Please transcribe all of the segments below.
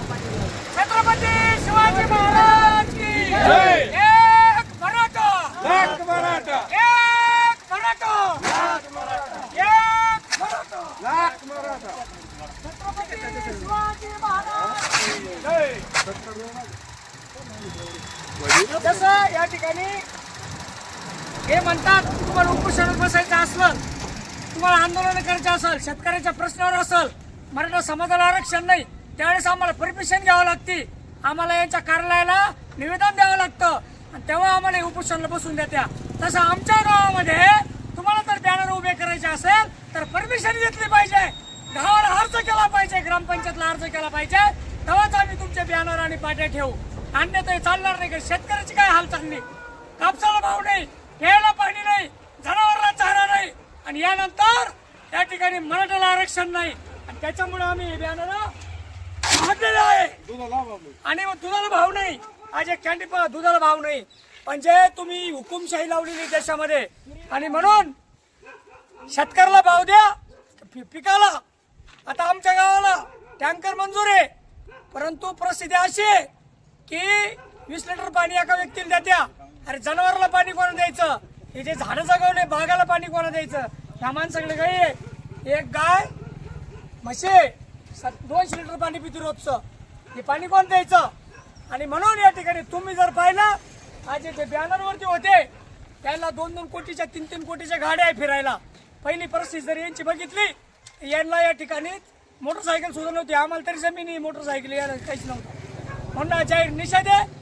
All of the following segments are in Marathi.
छत्रपती शिवाजी महाराज की जय. एक मराठा! मराठा! एक मराठा! एक मराठा! लाख मराठा! छत्रपती शिवाजी महाराज जसं या ठिकाणी हे म्हणतात तुम्हाला उपोषणात बसायचं असलं तुम्हाला आंदोलन करायचं असेल शेतकऱ्याच्या प्रश्नावर असेल मराठा समाजाला आरक्षण नाही त्यावेळेस आम्हाला परमिशन घ्यावं लागते. आम्हाला यांच्या कार्यालयाला निवेदन द्यावं लागतं. आणि तेव्हा आम्हाला हे उपोषणाला बसून देत्या. तसं आमच्या गावामध्ये तुम्हाला जर बॅनर उभे करायचे असेल तर परमिशन घेतली पाहिजे. गावाला अर्ज केला पाहिजे ग्रामपंचायतला अर्ज केला पाहिजे. तेव्हाच आम्ही तुमचे बॅनर आणि पाट्या ठेवू. अन्यथा चालणार नाही शेतकऱ्याची काय हालचाल नाही. कापसाला भाव नाही. प्यायला पाणी नाही जनावरांना चारा नाही आणि यानंतर या ठिकाणी मराठ्याला आरक्षण नाही. आणि त्याच्यामुळे आम्ही हे बॅनर आहे. आणि मग दुधाला भाव नाही. आज एक कॅन्डी दुधाला भाव नाही. म्हणजे तुम्ही हुकुमशाही लावलेली देशामध्ये आणि म्हणून शेतकऱ्याला भाव द्या पिकाला. आता आमच्या गावाला टँकर मंजूर आहे. परंतु परिस्थिती अशी आहे की वीस लिटर पाणी एका व्यक्तीला द्या अरे जनावराला पाणी कोणा द्यायचं? हे जे झाडं जगवले बागाला पाणी कोणा द्यायचं? ह्या माणसाकडे गाई आहे. एक गाय म्हशी आहे. सात- दोनशे लिटर पाणी पिते रोजचं. हे पाणी कोण द्यायचं? आणि म्हणून या ठिकाणी तुम्ही जर पाहिलं आज जे बॅनरवरती होते त्यांना दोन दोन कोटीच्या तीन तीन कोटीच्या गाड्या आहे फिरायला. पहिली परिस्थिती जर यांची बघितली यांना या ठिकाणी मोटरसायकल सुद्धा नव्हती. आम्हाला तरी जमिनी मोटरसायकल यायला काहीच नव्हतं. म्हणून जाहीर निषेध आहे.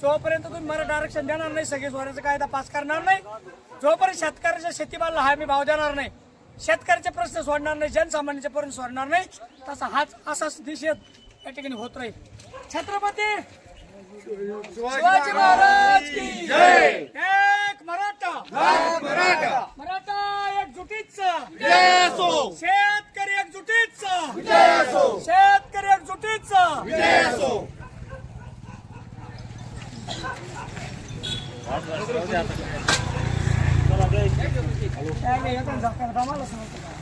जोपर्यंत तुम्ही मराठा आरक्षण देणार नाही सगळे स्वराचा कायदा पास करणार नाही जोपर्यंत शेतकऱ्याच्या शेतीमालला हा मी भाव देणार नाही शेतकऱ्याचे प्रश्न सोडणार नाही जनसामान्याचे प्रश्न सोडणार नाही तसा हाच असाच निषेध या ठिकाणी होत राहील. छत्रपती शिवाजी महाराज की जय. एक मराठा! मराठा! मराठा एकजुटीचा शेतकरी एकजुटीचा शेतकरी एकजुटीचा विजय असो